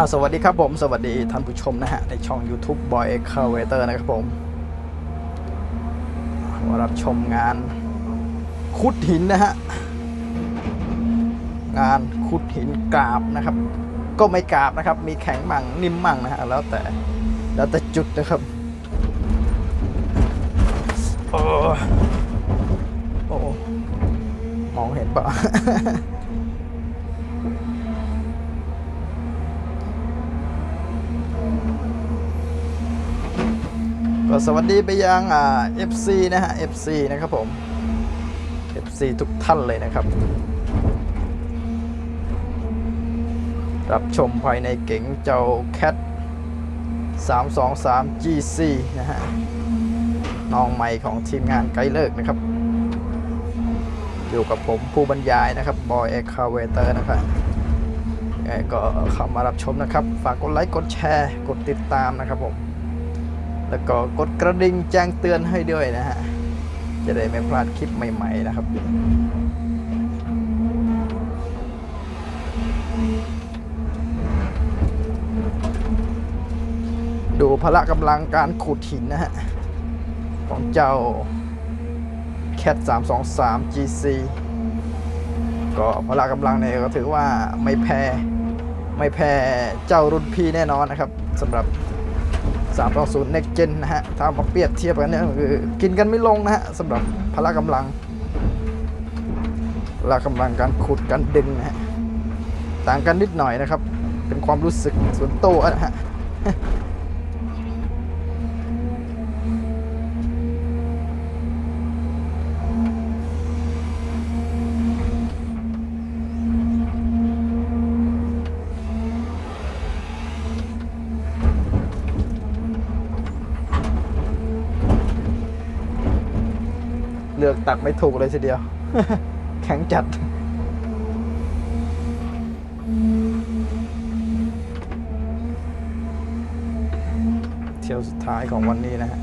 อาสวัสดีครับผม สวัสดีท่านผู้ชมนะฮะ ในช่อง YouTube Boy e x c a v a t o r นะครับผมมารับชมงานขุดหินนะฮะ งานขุดหินกราบนะครับ ก็ไม่กราบนะครับ มีแข็งมั่งนิ่มมั่งนะฮะ แล้วแต่แล้วแต่จุดนะครับ โอ้โอ้มองเห็นปะ ก็สวัสดีไปยังอ่า FC นะฮะ FC นะครับผม FC ทุกท่านเลยนะครับ รับชมภายในเก๋งเจ้า Cat 323 GC นะฮะน้องใหม่ของทีมงานไกด์เลิกนะครับ อยู่กับผมผู้บรรยายนะครับบอยเอ็กคาเวเตอร์นะครับก็เข้ามารับชมนะครับ ฝากกดไลค์กดแชร์ กดติดตามนะครับผม แล้วก็กดกระดิ่งแจ้งเตือนให้ด้วยนะฮะ จะได้ไม่พลาดคลิปใหม่ๆนะครับ ดูพละกำลังการขุดหินนะฮะ ของเจ้า Cat 323 GC ก็พละกำลังเนี่ยก็ถือว่าไม่แพ้ ไม่แพ้เจ้ารุ่นพี่แน่นอนนะครับสำหรับ 320 Next Gen นะฮะ ถ้ามาเปรียบเทียบกันเนี่ยคือกินกันไม่ลงนะฮะสำหรับพละกำลังพละกำลังการขุดการดึงนะฮะ ต่างกันนิดหน่อยนะครับ เป็นความรู้สึกส่วนตัวนะฮะ เลือกตักไม่ถูกเลยทีเดียว แข็งจัด เที่ยวสุดท้ายของวันนี้นะฮะ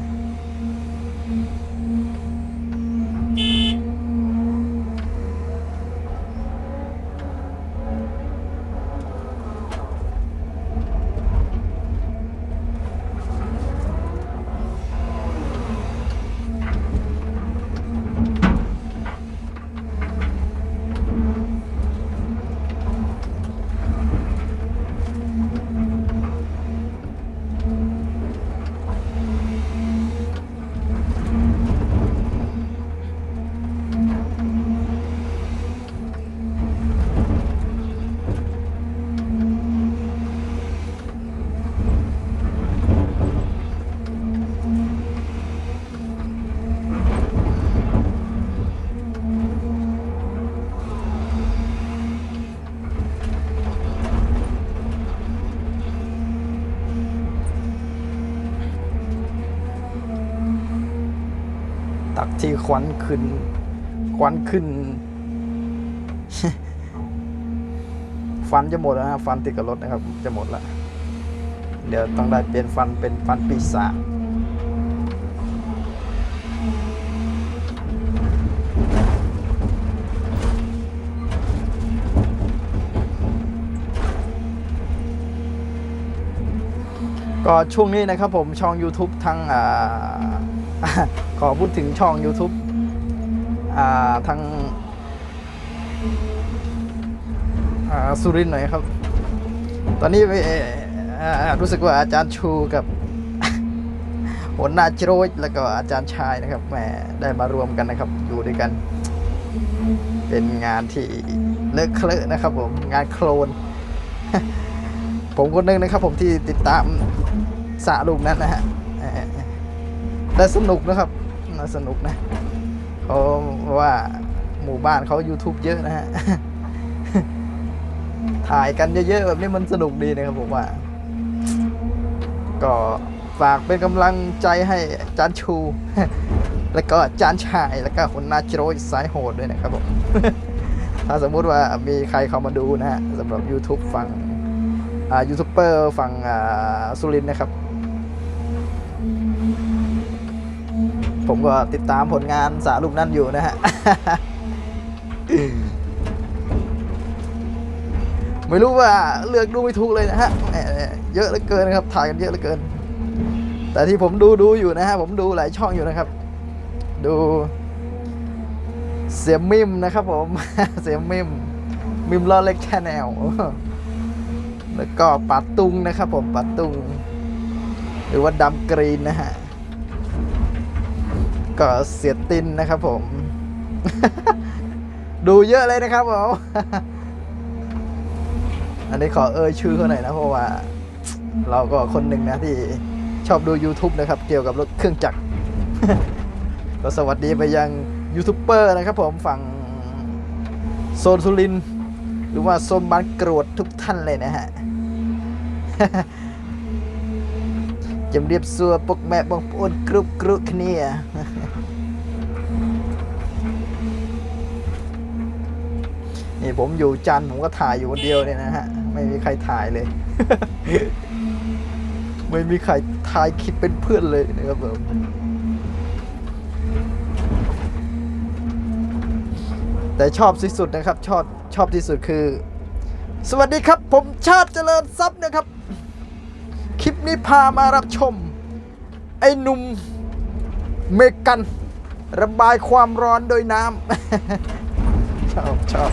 ตักที่ควันขึ้น ควันขึ้น ฟันจะหมดแล้วนะฟันติดกับรถนะครับ จะหมดแล้วเดี๋ยวต้องได้เปลี่ยนฟันเป็นฟันปีศาจก็ช่วงนี้นะครับผมช่อง YouTube ทั้งอ่า ขอพูดถึงช่อง YouTube อาทางาสุรินหน่อยครับ ตอนนี้รู้สึกว่าอาจารย์ชูกับหัวหน้าโรยแล้วก็อาจารย์ชายนะครับแหมได้มารวมกันนะครับ อยู่ด้วยกัน เป็นงานที่เลอะเคลอะนะครับ ผมงานโคลน ผมคนหนึงนะครับ ผมที่ติดตามสะลูกนั้นนะฮะ ได้สนุกนะครับน่าสนุกนะเขาว่าหมู่บ้านเขา YouTube เยอะนะฮะ ถ่ายกันเยอะๆแบบนี้มันสนุกดีนะครับผมว่า ก็ฝากเป็นกำลังใจให้จานชู แล้วก็จานชาย แล้วก็คนนาจโรยสายโหดด้วยนะครับผม ถ้าสมมุติว่ามีใครเข้ามาดูนะฮะสำหรับ YouTube ฝั่งยูทูบเบอร์ฝั่งสุรินนะครับ ผมก็ติดตามผลงานสาลูกนั่นอยู่นะฮะ ไม่รู้ว่าเลือกดูไม่ถูกเลยนะฮะแหมเยอะเหลือเกินนะครับถ่ายกันเยอะเหลือเกิน แต่ที่ผมดูดูอยู่นะฮะผมดูหลายช่องอยู่นะครับ ดู เสียมิมนะครับ ผม เสียมิมมิมลอเล็กชาแนลแล้วก็ปัดตุงนะครับผมปัดตุง หรือว่าดำกรีนนะฮะ ก็เสียตินนะครับผม ดูเยอะเลยนะครับผมอันนี้ขอเอ่ยชื่อเขาหน่อยนะเพราะว่า เราก็คนหนึ่งนะที่ชอบดู YouTube นะครับ เกี่ยวกับรถเครื่องจักรก็สวัสดีไปยังยูทูบเบอร์นะครับผมฝั่งโซนสุรินหรือว่าโซนบ้านกรวดทุกท่านเลยนะฮะจำเรียบสัวปกแม่บองปนกรุบกรุគ្នាนี่ ผมอยู่จันผมก็ถ่ายอยู่คนเดียวเนี่ยนะฮะ ไม่มีใครถ่ายเลย ไม่มีใครถ่ายคลิปเป็นเพื่อนเลยนะครับผมแต่ชอบที่สุดนะครับชอบชอบที่สุดคือ สวัสดีครับ ผมชาติเจริญทรัพย์นะครับ คลิปนี้พามารับชม ไอ้หนุ่มเมกัน ระบายความร้อนโดยน้ำ ชอบชอบ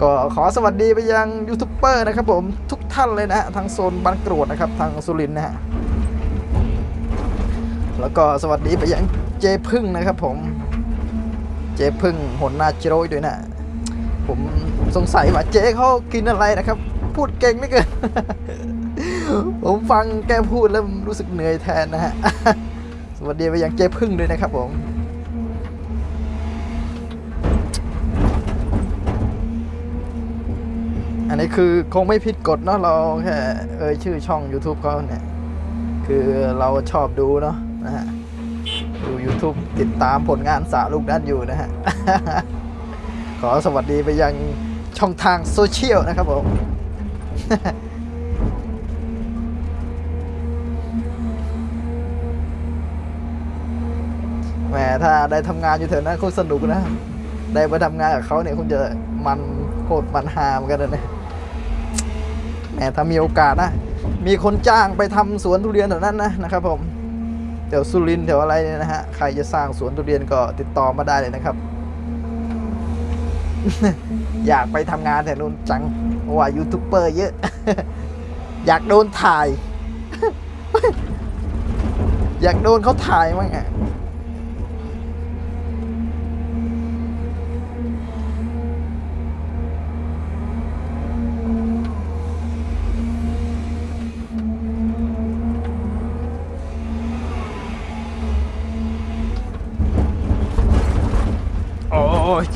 ก็ขอสวัสดีไปยังยูทูบเบอร์นะครับผมทุกท่านเลยนะฮะทางโซนบ้านกรวดนะครับ ทางสุรินนะฮะแล้วก็สวัสดีไปยังเจพึ่งนะครับผม เจพึ่งหนหน้าจิโร่ด้วยนะผมสงสัยว่าเจ๊เขากินอะไรนะครับ พูดเก่งไม่เกิน ผมฟังแกพูดแล้วรู้สึกเหนื่อยแทนนะฮะ สวัสดีไปยังเจพึ่งด้วยนะครับผม อันนี้คือคงไม่ผิดกฎเนาะเราแค่เอ่ยชื่อช่อง YouTube เขาเนี่ย คือเราชอบดูเนาะนะฮะดู YouTube ติดตามผลงานสาวลูกด้านอยู่นะฮะ ขอสวัสดีไปยังช่องทางโซเชียลนะครับผมแหมถ้าได้ทำงานอยู่แถวนั้นคงสนุกนะ ได้ไปทำงานกับเขาเนี่ยคงจะมันโคตรมันฮาเหมือนกันนะเนี่ย แหมถ้ามีโอกาสนะ มีคนจ้างไปทำสวนทุเรียนแถวนั้นนะนะครับผมแถวสุรินทร์แถวอะไรเนี่ยนะฮะใครจะสร้างสวนทุเรียนก็ติดต่อมาได้เลยนะครับ อยากไปทำงานแถวนู้นจังว่ายูทูบเบอร์เยอะ อยากโดนถ่าย อยากโดนเขาถ่ายมั้งอะ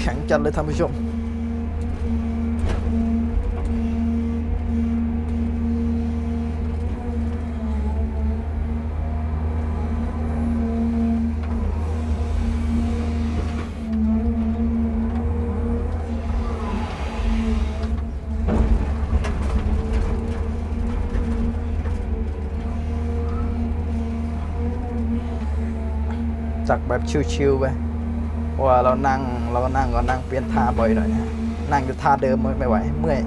ข็งจัดเลยท่านผู้ชมจากแบบชิวๆไป เพราะว่าเรานั่งเราก็นั่งก็นั่งเปลี่ยนท่าบ่อยหน่อยนะนั่งอยู่ท่าเดิมไม่ไหวเมื่อย